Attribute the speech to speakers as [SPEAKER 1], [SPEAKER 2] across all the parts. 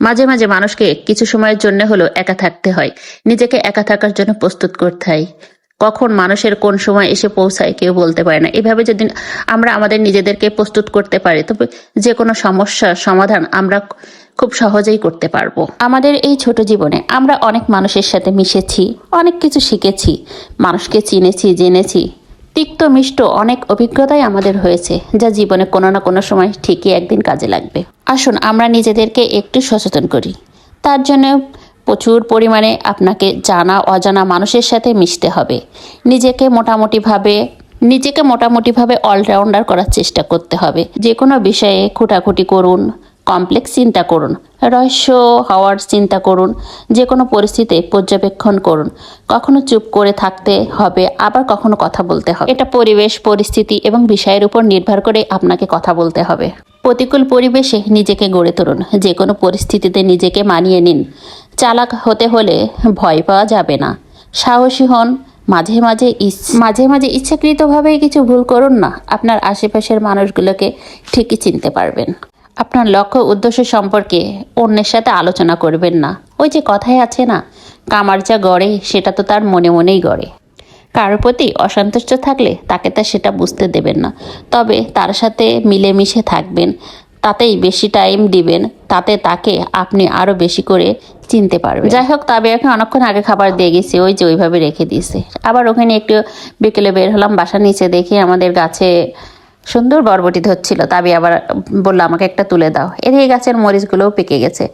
[SPEAKER 1] মাঝে মাঝে মানুষকে কিছু সময়ের জন্য হলেও একা থাকতে হয়। নিজেকে একা থাকার জন্য প্রস্তুত করতে হয়। কখন মানুষের কোন সময় এসে পৌঁছায় কেউ বলতে পারে না। এভাবে যদি আমরা আমাদের নিজেদেরকে প্রস্তুত করতে পারি, তবে যে কোনো সমস্যার সমাধান আমরা খুব সহজেই করতে পারব। আমাদের এই ছোট জীবনে আমরা অনেক মানুষের সাথে মিশেছি, অনেক কিছু শিখেছি। মানুষকে চিনেছি, জেনেছি তিক্ত মিষ্ট অনেক অভিজ্ঞতাই আমাদের হয়েছে, যা জীবনে কোনো না কোনো সময় ঠিকই একদিন কাজে লাগবে। আসুন, আমরা নিজেদেরকে একটু সচেতন করি। তার জন্য প্রচুর পরিমাণে আপনাকে জানা, অজানা মানুষের সাথে মিশতে হবে। নিজেকে মোটামুটিভাবে নিজেকে মোটামুটিভাবে অলরাউন্ডার করার চেষ্টা করতে হবে। যে কোনো বিষয়ে খুঁটাখুটি করুন কমপ্লেক্স চিন্তা করুন। রহস্য, হওয়ার চিন্তা করুন। যে কোনো পরিস্থিতি পর্যবেক্ষণ করুন। কখনো চুপ করে থাকতে হবে, আবার কখনো কথা বলতে হবে। এটা পরিবেশ, পরিস্থিতি এবং বিষয়ের উপর নির্ভর করে আপনাকে কথা বলতে হবে। প্রতিকূল পরিবেশে নিজেকে গড়ে তুলুন। যে কোনো পরিস্থিতিতে নিজেকে মানিয়ে নিন। চালাক হতে হলে ভয় পাওয়া যাবে না। সাহসী হন। মাঝে মাঝে মাঝে মাঝে ইচ্ছাকৃতভাবে কিছু ভুল করুন না। আপনার আশেপাশের মানুষগুলোকে ঠিকই চিনতে পারবেন। আপনার লক্ষ্য উদ্দেশ্য সম্পর্কে অন্যের সাথে আলোচনা করবেন না। ওই যে কথাই আছে না, কামার যা গড়ে, সেটা তো তার মনে মনেই গড়ে। কারোর প্রতি অসন্তুষ্ট থাকলে তাকে তা সেটা বুঝতে দেবেন না। তবে তার সাথে মিলেমিশে থাকবেন, তাতেই বেশি টাইম দিবেন, তাতে তাকে আপনি আরও বেশি করে চিনতে পারবেন। যাই হোক তবে এখন অনেকক্ষণ আগে খাবার দিয়ে গেছি, ওই যে ওইভাবে রেখে দিয়েছে। আবার ওখানে একটু বিকেলে বের হলাম, বাসার নিচে দেখি আমাদের গাছে সুন্দর বরবটি ধরছিল। তাবি আবার বলল, আমাকে একটা তুলে দাও। এর এই গাছের মরিচগুলোও পেকে গেছে।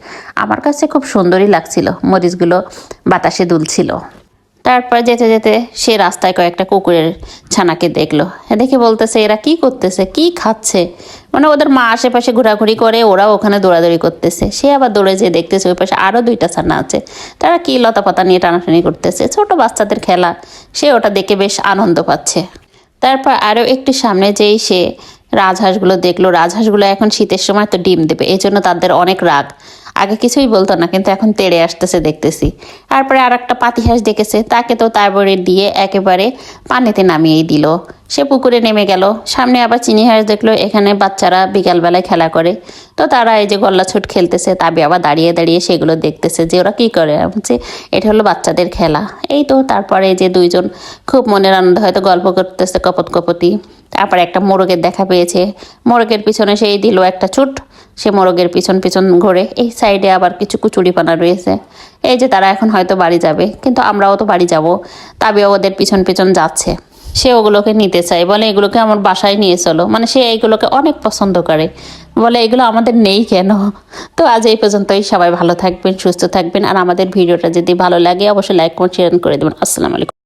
[SPEAKER 1] আমার কাছে খুব সুন্দরই লাগছিল, মরিচগুলো বাতাসে দুলছিল। তারপর যেতে যেতে সে রাস্তায় কয়েকটা কুকুরের ছানাকে দেখল। দেখে বলতেছে, এরা কি করতেছে? কি খাচ্ছে? মানে ওদের মা আশেপাশে ঘোরাঘুরি করে, ওরাও ওখানে দৌড়াদৌড়ি করতেছে। সে আবার দৌড়ে যেয়ে দেখতেছে ওই পাশে আরও দুইটা ছানা আছে। তারা কি লতাপাতা নিয়ে টানাটানি করতেছে? ছোট বাচ্চাদের খেলা। সে ওটা দেখে বেশ আনন্দ পাচ্ছে। তারপর আরও একটু সামনে যেই সে রাজহাঁসগুলো দেখল, রাজহাঁসগুলো এখন শীতের সময় তো ডিম দেবে এই জন্য তাদের অনেক রাগ। আগে কিছুই বলতো না, কিন্তু এখন তেড়ে আসতেছে দেখতেছি। তারপরে আর একটা পাতিহাঁস দেখেছে, তাকে তো তারপরে দিয়ে একেবারে পানিতে নামিয়েই দিল। সে পুকুরে নেমে গেল। সামনে আবার চিনি হাঁস দেখল এখানে বাচ্চারা বিকালবেলায় খেলা করে। তো তারা এই যে গল্লা ছুট খেলতেছে, তাবি আবার দাঁড়িয়ে দাঁড়িয়ে সেগুলো দেখতেছে যে ওরা কী করে? বলছি, এটা হলো বাচ্চাদের খেলা। এই তো তারপরে যে দুইজন খুব মনের আনন্দ হয়তো গল্প করতেছে কপত কপতি তারপরে একটা মোরগের দেখা পেয়েছে। মোরগের পিছনে সেই দিল একটা ছুট। সে মোরগের পিছন পিছন ঘোরে। এই সাইডে আবার কিছু কুচুরিপানা রয়েছে। এই যে তারা এখন হয়তো বাড়ি যাবে, কিন্তু আমরাও তো বাড়ি যাব। তাবিও ওদের পিছন পিছন যাচ্ছে। সে ওগুলোকে নিতে চায়, বলে এগুলোকে আমার বাসায় নিয়ে চলো। মানে সে এইগুলোকে অনেক পছন্দ করে। বলে, এগুলো আমাদের নেই কেন? তো আজ এই পর্যন্তই। সবাই ভালো থাকবেন, সুস্থ থাকবেন। আর আমাদের ভিডিওটা যদি ভালো লাগে, অবশ্যই লাইক কমেন্ট শেয়ার করে দেবেন। আসসালামু আলাইকুম।